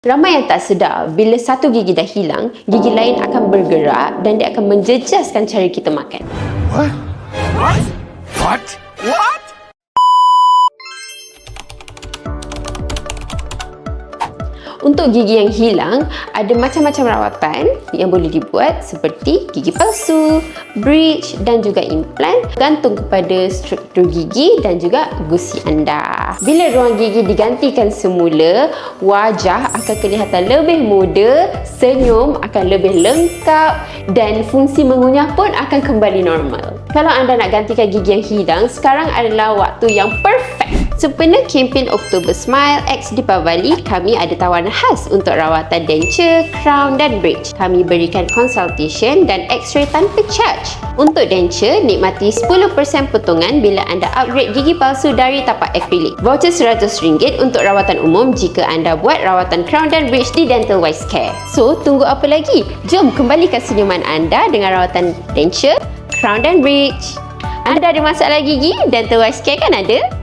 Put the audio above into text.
Ramai yang tak sedar bila satu gigi dah hilang, gigi lain akan bergerak dan dia akan menjejaskan cara kita makan. What? What? What? Untuk gigi yang hilang, ada macam-macam rawatan yang boleh dibuat seperti gigi palsu, bridge dan juga implant gantung kepada struktur gigi dan juga gusi anda. Bila ruang gigi digantikan semula, wajah akan kelihatan lebih muda, senyum akan lebih lengkap dan fungsi mengunyah pun akan kembali normal. Kalau anda nak gantikan gigi yang hilang, sekarang adalah waktu yang perfect Sempena kempen Oktober Smile X Deepavali, kami ada tawaran khas untuk rawatan denture, crown dan bridge. Kami berikan consultation dan x-ray tanpa charge. Untuk denture, nikmati 10% potongan bila anda upgrade gigi palsu dari tapak akrilik. Voucher RM100 untuk rawatan umum jika anda buat rawatan crown dan bridge di Dental Wise Care. So, tunggu apa lagi? Jom kembalikan senyuman anda dengan rawatan denture, crown dan bridge. Anda ada masalah gigi? Dental Wise Care kan ada?